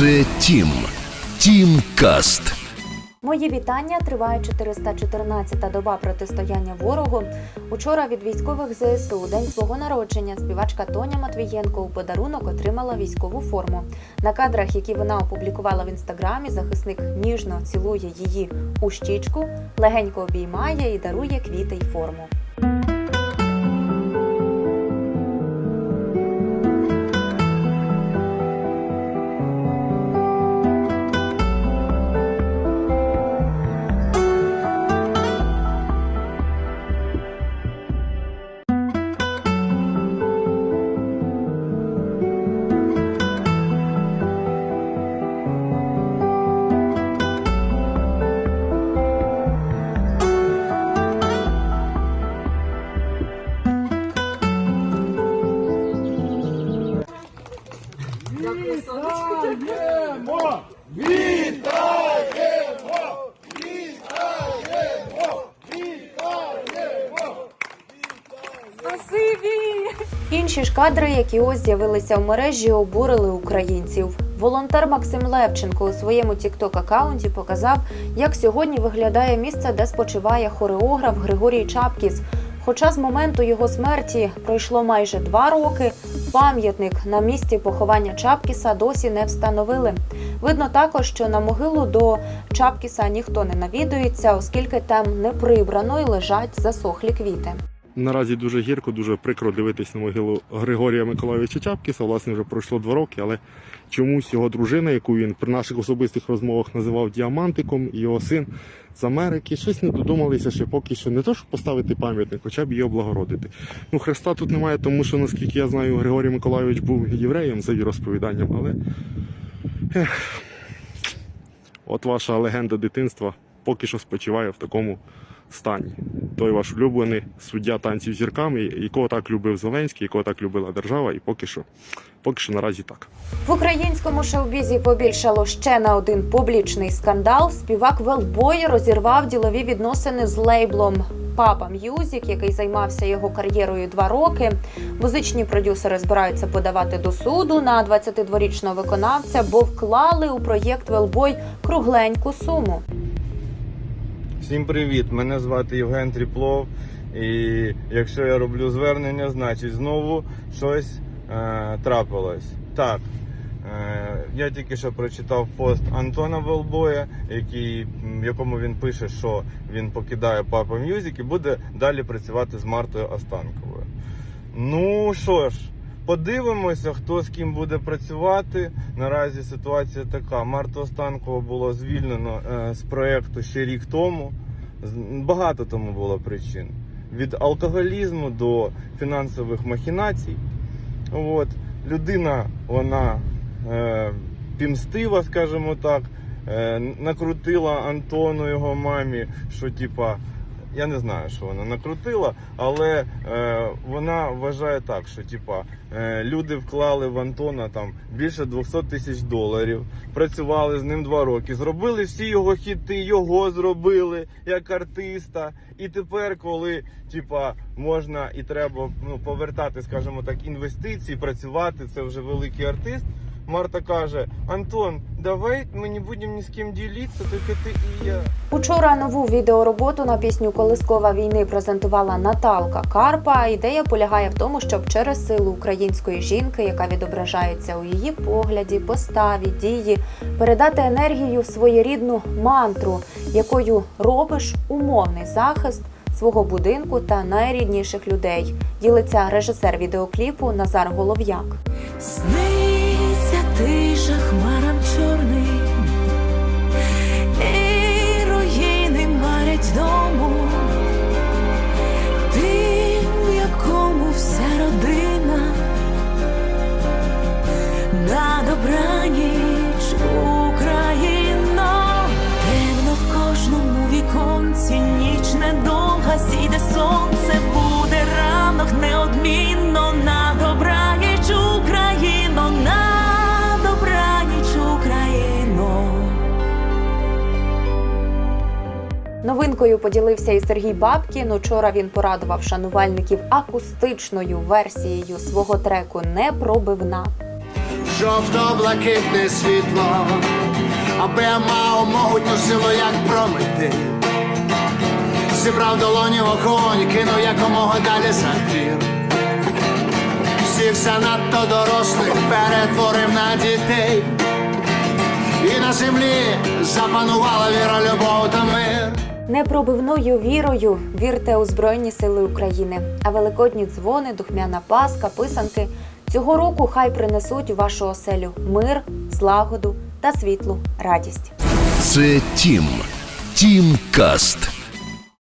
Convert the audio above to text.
Це Тім. Тім Каст. Мої вітання. Триває 414-та доба протистояння ворогу. Учора від військових ЗСУ день свого народження співачка Тоня Матвієнко у подарунок отримала військову форму. На кадрах, які вона опублікувала в інстаграмі, захисник ніжно цілує її у щічку, легенько обіймає і дарує квіти й форму. Інші ж кадри, які ось з'явилися в мережі, обурили українців. Волонтер Максим Левченко у своєму тікток акаунті показав, як сьогодні виглядає місце, де спочиває хореограф Григорій Чапкіс. Хоча з моменту його смерті пройшло майже два роки, пам'ятник на місці поховання Чапкіса досі не встановили. Видно також, що на могилу до Чапкіса ніхто не навідується, оскільки там не прибрано і лежать засохлі квіти. Наразі дуже гірко, дуже прикро дивитись на могилу Григорія Миколайовича Чапкіса. Власне, вже пройшло два роки, але чомусь його дружина, яку він при наших особистих розмовах називав діамантиком, його син з Америки, щось не додумалися ще поки що не то, щоб поставити пам'ятник, хоча б її облагородити. Ну, Христа тут немає, тому що, наскільки я знаю, Григорій Миколайович був євреєм за віросповіданням, але ех, от ваша легенда дитинства поки що спочиває в такому стані. Той ваш улюблений суддя танців зірками, якого так любив Зеленський, якого так любила держава, і поки що, поки що наразі так. В українському шоу-бізі побільшало ще на один публічний скандал. Співак Велбой розірвав ділові відносини з лейблом Папа М'юзік, який займався його кар'єрою два роки. Музичні продюсери збираються подавати до суду на 22-річного виконавця, бо вклали у проєкт Велбой кругленьку суму. Всім привіт! Мене звати Євген Тріплов. І якщо я роблю звернення, значить знову щось е, трапилось. Так, е, я тільки що прочитав пост Антона Велбоя, який, в якому він пише, що він покидає Папа Мюзик і буде далі працювати з Мартою Останковою. Ну що ж, подивимося, хто з ким буде працювати. Наразі ситуація така. Марту Останкову було звільнено е, з проєкту ще рік тому. Багато тому було причин. Від алкоголізму до фінансових махінацій. От. Людина, вона е, пімстива, скажімо так, е, накрутила Антону його мамі, що типа. Я не знаю, що вона накрутила, але е, вона вважає так, що типа е, люди вклали в Антона там більше 200 тисяч доларів, працювали з ним два роки, зробили всі його хіти, його зробили як артиста. І тепер, коли типа можна і треба ну, повертати, скажімо так, інвестиції, працювати, це вже великий артист. Марта каже: Антон, давай ми не будемо ні з ким ділитися, тільки ти і я. Учора нову відеороботу на пісню Колискова війни презентувала Наталка Карпа. Ідея полягає в тому, щоб через силу української жінки, яка відображається у її погляді, поставі, дії, передати енергію в своєрідну мантру, якою робиш умовний захист свого будинку та найрідніших людей. Ділиться режисер відеокліпу Назар Голов'як. Сниться тиша хмарам чорним, і руїни марять дому, Новинкою поділився і Сергій Бабкін. Учора він порадував шанувальників акустичною версією свого треку Непробивна. жовто-блакитне світло, аби я мав могутню силу, як промити. Зібрав долоні вогонь, кинув якомога далі за двір. Надто дорослих перетворив на дітей. І на землі запанувала віра, любов та мир. Непробивною вірою вірте у Збройні Сили України. А великодні дзвони, духмяна паска, писанки цього року хай принесуть у вашу оселю мир, злагоду та світлу радість. Це Тім. Тім Каст.